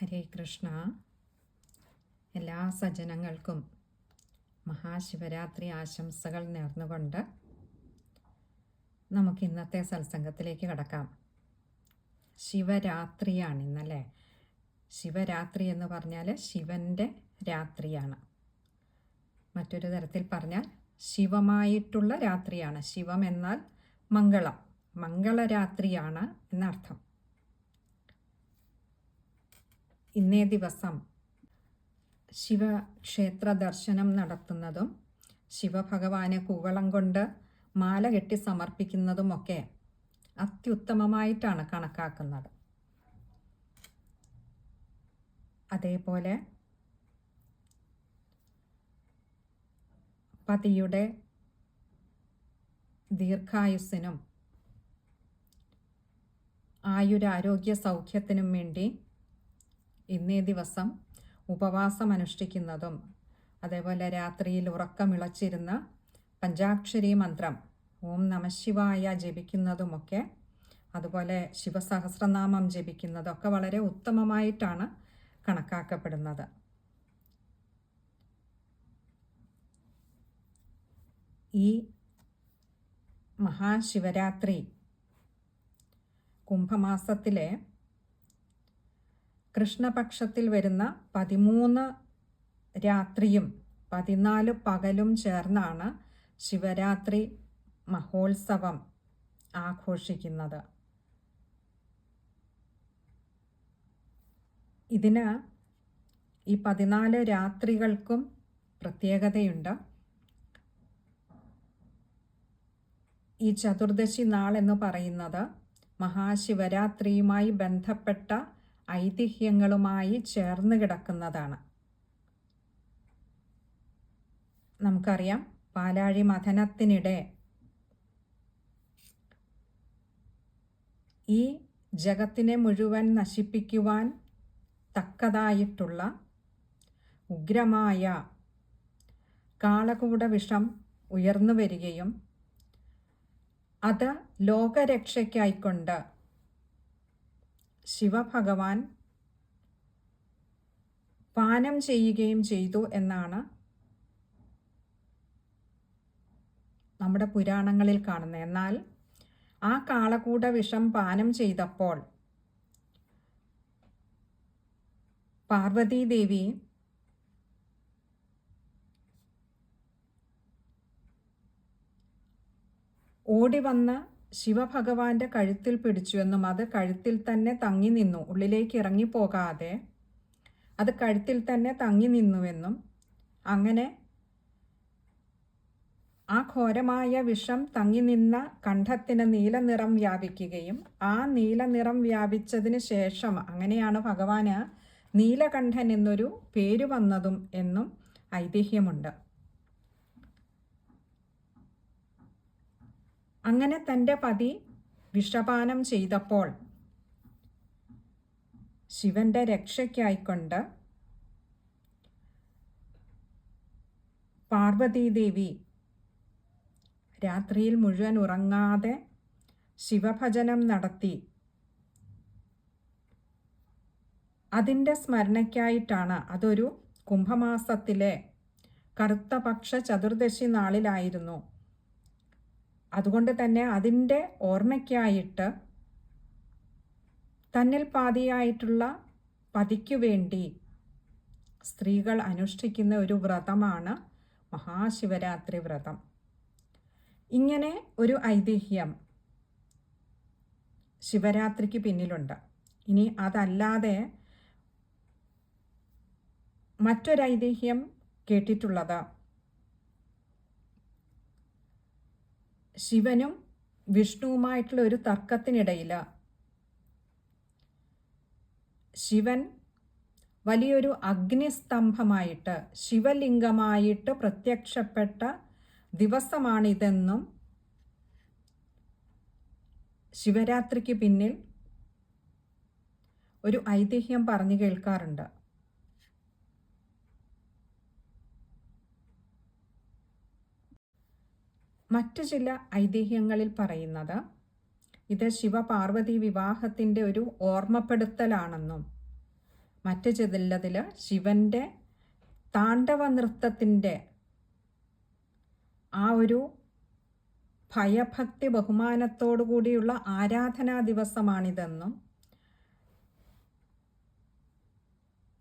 ഹരേ കൃഷ്ണ. എല്ലാ സജ്ജനങ്ങൾക്കും മഹാശിവരാത്രി ആശംസകൾ നേർന്നുകൊണ്ട് നമുക്ക് ഇന്നത്തെ സത്സംഗത്തിലേക്ക് കടക്കാം. ശിവരാത്രിയാണ് ഇന്നല്ലേ ശിവരാത്രി എന്ന് പറഞ്ഞാൽ ശിവന്റെ രാത്രിയാണ്. മറ്റൊരു തരത്തിൽ പറഞ്ഞാൽ ശിവമായിട്ടുള്ള രാത്രിയാണ്. ശിവം എന്നാൽ മംഗളം. മംഗളരാത്രിയാണ് എന്നർത്ഥം. ഇന്നേ ദിവസം ശിവക്ഷേത്ര ദർശനം നടത്തുന്നതും ശിവഭഗവാന് കൂവളം കൊണ്ട് മാല കെട്ടി സമർപ്പിക്കുന്നതുമൊക്കെ അത്യുത്തമമായിട്ടാണ് കണക്കാക്കുന്നത്. അതേപോലെ പതിയുടെ ദീർഘായുസ്സിനും ആയുരാരോഗ്യ സൗഖ്യത്തിനും വേണ്ടി ഇന്നേ ദിവസം ഉപവാസം അനുഷ്ഠിക്കുന്നതും അതേപോലെ രാത്രിയിൽ ഉറക്കമിളച്ചിരുന്ന പഞ്ചാക്ഷരി മന്ത്രം ഓം നമശിവായ ജപിക്കുന്നതുമൊക്കെ അതുപോലെ ശിവസഹസ്രനാമം ജപിക്കുന്നതൊക്കെ വളരെ ഉത്തമമായിട്ടാണ് കണക്കാക്കപ്പെടുന്നത്. ഈ മഹാശിവരാത്രി കുംഭമാസത്തിലെ കൃഷ്ണപക്ഷത്തിൽ വരുന്ന പതിമൂന്ന് രാത്രിയും പതിനാല് പകലും ചേർന്നാണ് ശിവരാത്രി മഹോത്സവം ആഘോഷിക്കുന്നത്. ഇതിന് ഈ പതിനാല് രാത്രികൾക്കും പ്രത്യേകതയുണ്ട്. ഈ ചതുർദശി നാൾ എന്ന് പറയുന്നത് മഹാശിവരാത്രിയുമായി ബന്ധപ്പെട്ട ഐതിഹ്യങ്ങളുമായി ചേർന്ന് കിടക്കുന്നതാണ്. നമുക്കറിയാം പാലാഴി മഥനത്തിനിടെ ഈ ജഗത്തിനെ മുഴുവൻ നശിപ്പിക്കുവാൻ തക്കതായിട്ടുള്ള ഉഗ്രമായ കാളകൂട വിഷം ഉയർന്നു വരികയും അത് ലോകരക്ഷയ്ക്കായിക്കൊണ്ട് ശിവഭഗവാൻ പാനം ചെയ്യുകയും ചെയ്തു എന്നാണ് നമ്മുടെ പുരാണങ്ങളിൽ കാണുന്നത്. എന്നാൽ ആ കാളകൂട വിഷം പാനം ചെയ്തപ്പോൾ പാർവതീദേവി ഓടി വന്ന് ശിവഭഗവാന്റെ കഴുത്തിൽ പിടിച്ചുവെന്നും അത് കഴുത്തിൽ തന്നെ തങ്ങി നിന്നു. ഉള്ളിലേക്ക് ഇറങ്ങിപ്പോകാതെ അത് കഴുത്തിൽ തന്നെ തങ്ങി നിന്നുവെന്നും അങ്ങനെ ആ ഘോരമായ വിഷം തങ്ങി നിന്ന കണ്ഠത്തിന് നീലനിറം വ്യാപിക്കുകയും ആ നീലനിറം വ്യാപിച്ചതിന് ശേഷം അങ്ങനെയാണ് ഭഗവാന് നീലകണ്ഠൻ എന്നൊരു പേര് വന്നതും എന്നും ഐതിഹ്യമുണ്ട്. അങ്ങനെ തന്റെ പതി വിഷപാനം ചെയ്തപ്പോൾ ശിവന്റെ രക്ഷയ്ക്കായിക്കൊണ്ട് പാർവതീദേവി രാത്രിയിൽ മുഴുവൻ ഉറങ്ങാതെ ശിവഭജനം നടത്തി. അതിന്റെ സ്മരണയ്ക്കായിട്ടാണ് അതൊരു കുംഭമാസത്തിലെ കറുത്തപക്ഷ ചതുർദശി നാളിലായിരുന്നു. അതുകൊണ്ട് തന്നെ അതിന്റെ ഓർമ്മയ്ക്കായിട്ട് തന്നിൽ പാതിയായിട്ടുള്ള പതിക്കു വേണ്ടി സ്ത്രീകൾ അനുഷ്ഠിക്കുന്ന ഒരു വ്രതമാണ് മഹാശിവരാത്രി വ്രതം. ഇങ്ങനെ ഒരു ഐതിഹ്യം ശിവരാത്രിക്ക് പിന്നിലുണ്ട്. ഇനി അതല്ലാതെ മറ്റൊരൈതിഹ്യം കേട്ടിട്ടുള്ളത് ശിവനും വിഷ്ണുവുമായിട്ടുള്ള ഒരു തർക്കത്തിനിടയിൽ ശിവൻ വലിയൊരു അഗ്നിസ്തംഭമായിട്ട് ശിവലിംഗമായിട്ട് പ്രത്യക്ഷപ്പെട്ട ദിവസമാണിതെന്നും ശിവരാത്രിക്ക് പിന്നിൽ ഒരു ഐതിഹ്യം പറഞ്ഞു കേൾക്കാറുണ്ട്. മറ്റു ചില ഐതിഹ്യങ്ങളിൽ പറയുന്നത് ഇത് ശിവപാർവതി വിവാഹത്തിന്റെ ഒരു ഓർമ്മപ്പെടുത്തലാണെന്നും മറ്റു ചിലതിൽ ശിവന്റെ താണ്ഡവ നൃത്തത്തിന്റെ ആ ഒരു ഭയഭക്തി ബഹുമാനത്തോടു കൂടിയുള്ള ആരാധനാ ദിവസമാണിതെന്നും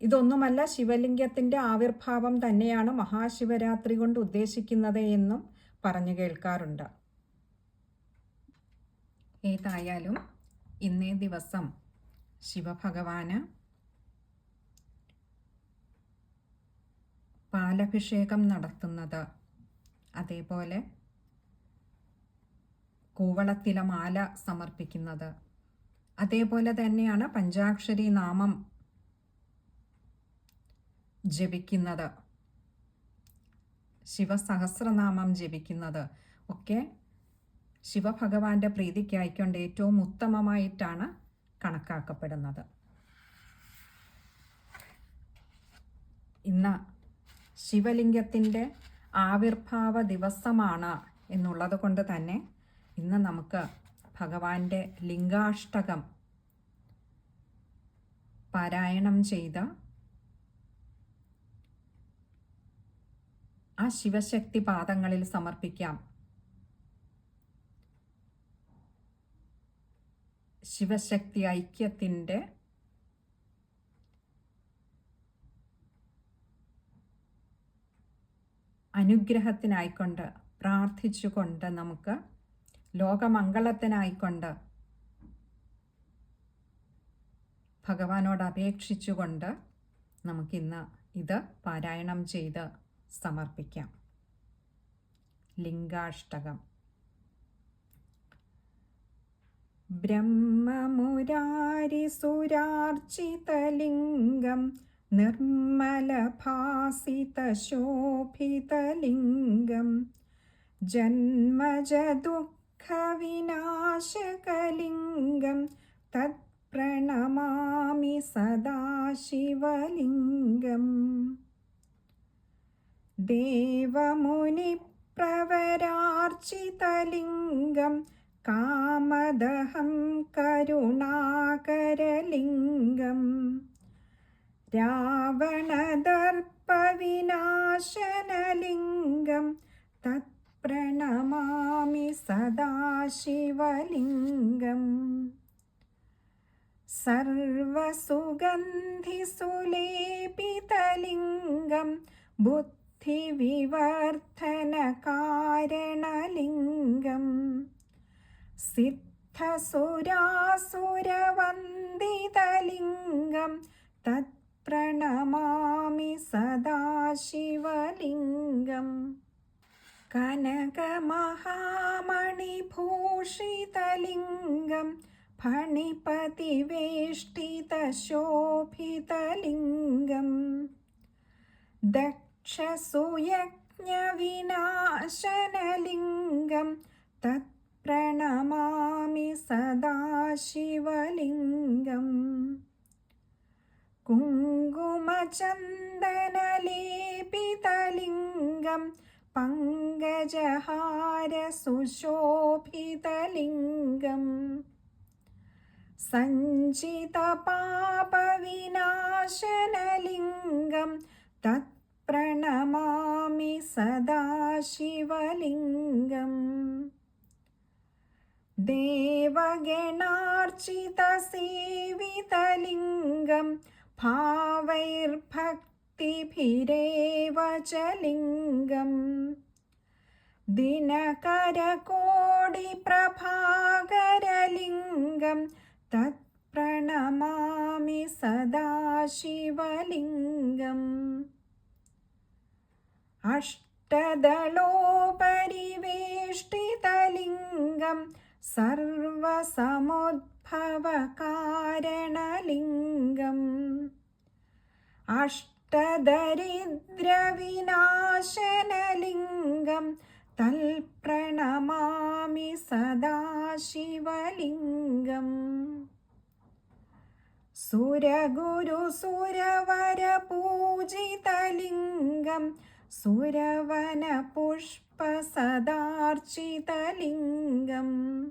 ഇതൊന്നുമല്ല ശിവലിംഗത്തിന്റെ ആവിർഭാവം തന്നെയാണ് മഹാശിവരാത്രി കൊണ്ട് ഉദ്ദേശിക്കുന്നത് എന്നും പറഞ്ഞു കേൾക്കാറുണ്ട്. ഏതായാലും ഇന്നേ ദിവസം ശിവഭഗവാന് പാലഭിഷേകം നടത്തുന്നത്. അതേപോലെ കൂവളത്തിലെ മാല സമർപ്പിക്കുന്നത്. അതേപോലെ തന്നെയാണ് പഞ്ചാക്ഷരി നാമം ജപിക്കുന്നത്. ശിവസഹസ്രനാമം ജപിക്കുന്നത്. ഒക്കെ ശിവഭഗവാന്റെ പ്രീതിക്കായിക്കൊണ്ട് ഏറ്റവും ഉത്തമമായിട്ടാണ് കണക്കാക്കപ്പെടുന്നത്. ഇന്ന് ശിവലിംഗത്തിന്റെ ആവിർഭാവ ദിവസമാണ് എന്നുള്ളത് കൊണ്ട് തന്നെ ഇന്ന് നമുക്ക് ഭഗവാന്റെ ലിംഗാഷ്ടകം പാരായണം ചെയ്ത ആ ശിവശക്തി പാദങ്ങളിൽ സമർപ്പിക്കാം. ശിവശക്തി ഐക്യത്തിന്റെ അനുഗ്രഹത്തിനായിക്കൊണ്ട് പ്രാർത്ഥിച്ചുകൊണ്ട് നമുക്ക് ലോകമംഗളത്തിനായിക്കൊണ്ട് ഭഗവാനോട് അപേക്ഷിച്ചുകൊണ്ട് നമുക്കിന്ന് ഇത് പാരായണം ചെയ്ത് സമർപ്പിക്കാം. ലിംഗാഷ്ടകം. ബ്രഹ്മമുരാരി ബ്രഹ്മമുരാരിസുരാർച്ചിതലിംഗം നിർമ്മലഭാസിതശോഭിതലിംഗം ജന്മജദുഃഖവിനാശകലിംഗം തത്പ്രണമാമി സദാശിവലിംഗം. ദേവമുനി പ്രവരാർച്ചിതലിംഗം കാമദഹം കരുണാകരലിംഗം. രാവണദർപ്പവിനാശനലിംഗം തത്പ്രണമാമി സദാശിവലിംഗം. സർവസുഗന്ധിസുലേപിതലിംഗം ബുദ്ധ സിദ്ധിവിവർദ്ധനകാരണലിംഗം സിദ്ധസുരാസുരവന്ദിതലിംഗം. തത്പ്രണമാമി സദാശിവലിംഗം. കനകമഹാമണിഭൂഷിതലിംഗം. ഫണിപതിവേഷ്ടിതശോഭിതലിംഗം. ദക്ഷ ക്ഷസുയജ്ഞവിനാശനലിംഗം തത് പ്രണമാമി സദാശിവലിംഗം. കുങ്കുമചന്ദനലേപിതലിംഗം പങ്കജഹാരസുശോഭിതലിംഗം. സഞ്ചിതപാപവിനാശനലിംഗം തത് പ്രണമാമി സദാശിവലിംഗം. ദേവഗണാർച്ചിതസേവിതലിംഗം. ഭാവൈർഭക്തിഭിരേവ ച ലിംഗം ദിനകരകോടിപ്രഭാകരലിംഗം തത് പ്രണമാമി സദാശിവലിംഗം. अष्टदलोपरिवेष्टितलिङ्गं सर्वसमुद्भवकारणलिङ्गम् अष्टदरिद्रविनाशनलिङ्गं तल्प्रणमामि सदा शिवलिङ्गम् സുരവന സുരവനപുഷ്പസദാർച്ചിതലിംഗം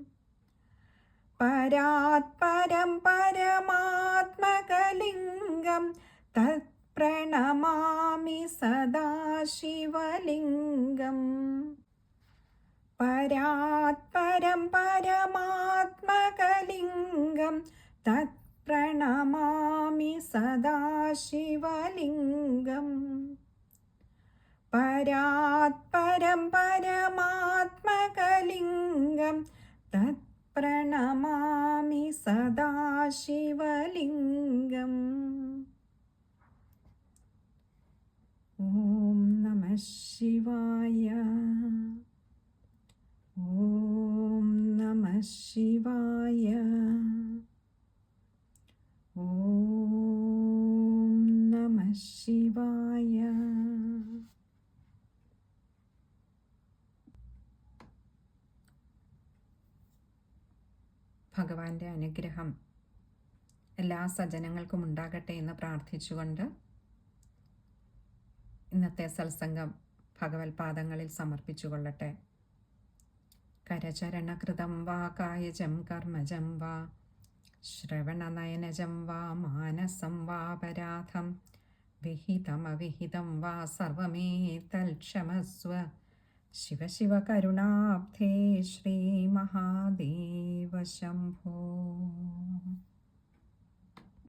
പരാത്പരം പരമാത്മകലിംഗം. തത് പ്രണമാമി സദാശിവലിംഗം. പരാത്പരം പരമാത്മകലിംഗം. തത് പ്രണമാമി സദാശിവലിംഗം. പരാത്പരം പരമാത്മകലിംഗം തത്പ്രണമാമി സദാശിവലിംഗം. ഓം നമ ശിവായ. ഓം നമ ശിവായ. ഓം നമ ശിവായ. ഭഗവാന്റെ അനുഗ്രഹം എല്ലാ സജ്ജനങ്ങൾക്കും ഉണ്ടാകട്ടെ എന്ന് പ്രാർത്ഥിച്ചുകൊണ്ട് ഇന്നത്തെ സത്സംഗം ഭഗവത് പാദങ്ങളിൽ സമർപ്പിച്ചുകൊള്ളട്ടെ. കരചരണകൃതം വാ കായജം കർമ്മജം വാ ശ്രവണനയനജം വാ മാനസം വാപരാധം വിഹിതമവിഹിതം വാ സർവമേതൽക്ഷമസ്വ ശിവ शिव शिवकुणाधे श्री महादेव शंभो